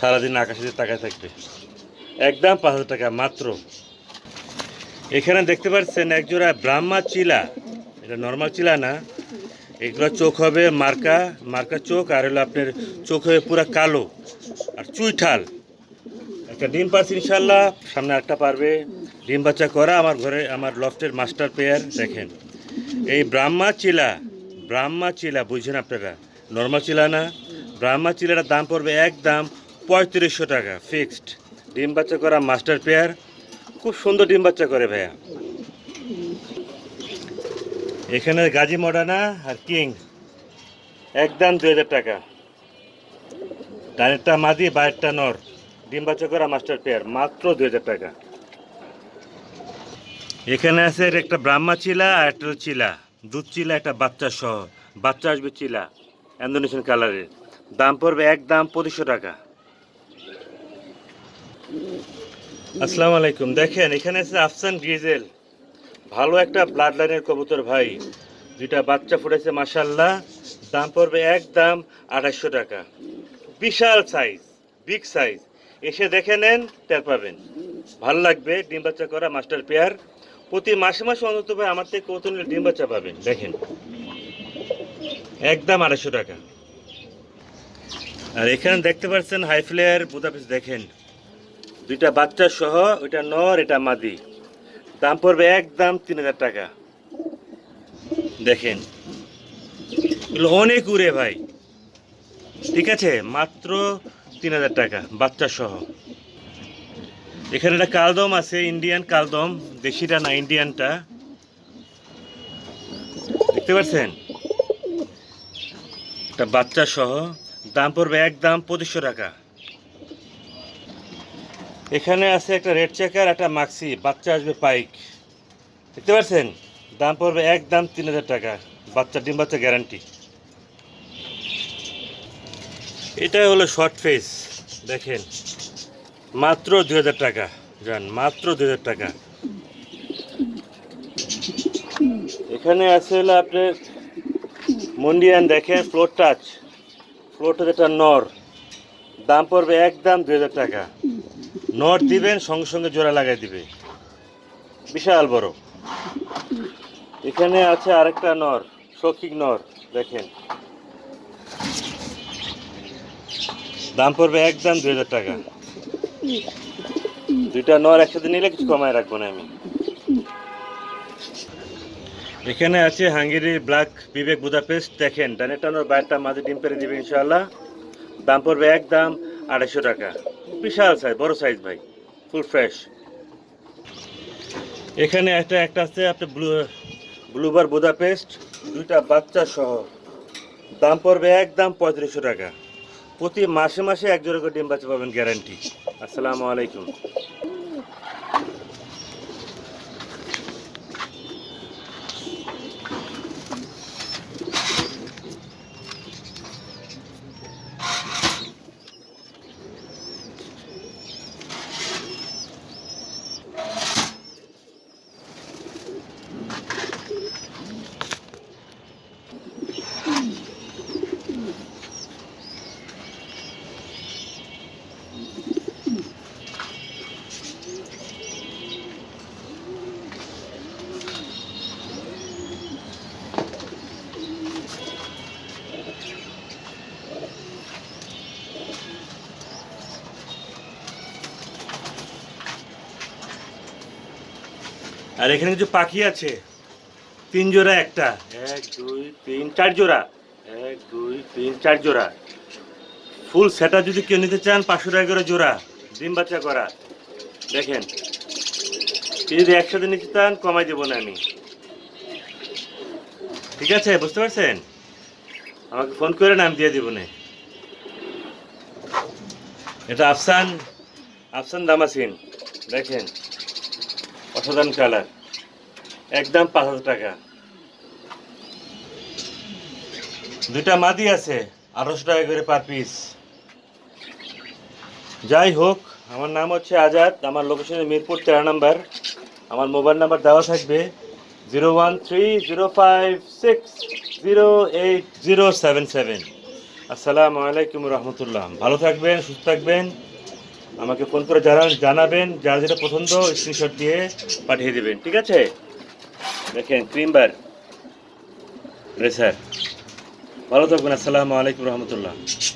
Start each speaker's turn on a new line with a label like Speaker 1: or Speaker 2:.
Speaker 1: সারাদিন আকাশে তাকায় থাকবে। একদম পাঁচ হাজার টাকা, মাত্র। এখানে দেখতে পাচ্ছেন একজোড়া ব্রাহ্মা চিলা। এটা নর্মাল চিলা না। এগুলো চোখ হবে মার্কা মার্কা চোখ, আর হলো আপনার চোখ হবে পুরো কালো আর চুইঠাল। একটা ডিম পারছি ইনশাল্লাহ সামনে একটা পারবে। ডিম বাচ্চা করা আমার ঘরে, আমার লফটের মাস্টার পেয়ার দেখেন। এই ব্রাহ্মা চিলা ব্রাহ্মা চিলা, বুঝছেন আপনারা? নর্মাল চিলা না। ব্রাহ্মা চিলাটার দাম পড়বে একদম পঁয়ত্রিশশো টাকা ফিক্সড ডিম বাচ্চা করা মাস্টার পেয়ার খুব সুন্দর ডিম বাচ্চা করে ভাইয়া। এখানে গাজী মডানা আর কিং, একদম দুই হাজার টাকা। ডানেরটা মাদি, বাইরটা নর। ডিম বাচ্চা করা মাস্টার পেয়ার মাত্র দুই হাজার টাকা। এখানে আছে একটা ব্রাহ্মা চিলা আর একটা চিলা। দুধ চিলা, একটা বাচ্চা সহ, বাচ্চা আসবে চিলা ইন্দোনেশিয়ান কালারের দাম পড়বে একদম পঁচিশশো টাকা। আসসালামু আলাইকুম। দেখেন, এখানে আছে আফসান গ্রিজেল। ভালো একটা ব্লাড লাইনের কবুতর ভাই। দুইটা বাচ্চা ফুটেছে মাসাল্লাহ দাম পড়বে একদম আড়াইশো টাকা। বিশাল সাইজ বিগ সাইজ এসে দেখে নেন, টের পাবেন। ভালো লাগবে ডিম বাচ্চা করা মাস্টার পেয়ার। প্রতি মাসে মাসে অন্তত ভাই আমার থেকে কত ডিম বাচ্চা পাবেন। দেখেন। একদম আড়াইশো টাকা। আর এখানে দেখতে পাচ্ছেন হাই ফ্লেয়ার বুদাপিস দেখেন। দুইটা বাচ্চা সহ, ওইটা নর, এটা মাদি। দাম পড়বে একদম তিন হাজার টাকা। দেখেন। অনেক উড়ে ভাই। ঠিক আছে? মাত্র তিন হাজার টাকা বাচ্চা সহ। এখানে একটা কালদম আছে, ইন্ডিয়ান কালদম। দেশিটা না, ইন্ডিয়ানটা। দেখতে পাচ্ছেন? একটা বাচ্চা সহ, দাম পড়বে একদম পঁচিশশো টাকা। এখানে আছে একটা রেড চেকার একটা মাক্সি বাচ্চা আসবে পাইক দেখতে পাচ্ছেন? দাম পড়বে এক দাম তিন হাজার টাকা। বাচ্চা, ডিম বাচ্চা গ্যারান্টি এটা হলো শর্ট ফেস দেখেন। মাত্র দুই হাজার টাকা যান মাত্র দুই হাজার টাকা। এখানে আছে হলো আপনার মন্ডিয়ান, দেখেন ফ্লোর টাচ ফ্লোর টাচ একটা নর। দাম পড়বে এক দাম দুই হাজার টাকা। নর দিবেন, সঙ্গে সঙ্গে জোড়া লাগাই দিবে। বিশাল বড়। এখানে আছে আরেকটা নর শৌখিক নর, দেখেন। দাম পড়বে একদম দুই হাজার টাকা। দুইটা নর একসাথে নিলে কিছু কমায় রাখব না আমি। এখানে আছে হাঙ্গেরি ব্ল্যাক বিবেক বুদাপেস্ট, দেখেন। ডানেরটা নর, বাইরটা মাঝে ডিম পেরে দিবে ইনশাল্লাহ দাম পড়বে একদম আড়াইশো টাকা। বিশাল সাইজ বড় সাইজ ভাই। ফুল ফ্রেশ এখানে একটা একটা আছে আপনার ব্লু ব্লুবার বুদাপেস্ট দুইটা বাচ্চা সহ। দাম পড়বে একদম পঁয়ত্রিশশো টাকা। প্রতি মাসে মাসে এক জোড়া করে ডিম বাচ্চা পাবেন গ্যারান্টি আসসালামু আলাইকুম। আর এখানে কিছু পাখি আছে। তিন জোড়া একটা। এক, দুই, তিন, চার জোড়া। এক, দুই, তিন, চার জোড়া। ফুল সেটা যদি কেউ নিতে চান, পাঁচশো টাকা করে জোড়া, ডিম বাচ্চা করা। দেখেন যদি একসাথে নিতে চান, কমাই দেবো না আমি। ঠিক আছে, বুঝতে পারছেন? আমাকে ফোন করে না আমি দিয়ে দেবো না। এটা আফসান আফসান দামাসিন। দেখেন, অসাধারণ কালার। একদম পাঁচ হাজার টাকা। দুইটা মাদি আছে, আঠারোশো টাকা করে পার পিস যাই হোক আমার নাম হচ্ছে আজাদ, আমার লোকেশনে মিরপুর তেরো নাম্বার। আমার মোবাইল নাম্বার দেওয়া থাকবে zero one three zero five six zero eight zero seven seven. আসসালামু আলাইকুম রহমতুল্লাহ। ভালো থাকবেন, সুস্থ থাকবেন। আমাকে ফোন করে জানান জানাবেন, যার যেটা পছন্দ স্ক্রিনশট দিয়ে পাঠিয়ে দেবেন, ঠিক আছে? দেখেন ক্রিম বার রেসার ভালো থাকবেন, আসসালামু আলাইকুম রহমতুল্লাহ।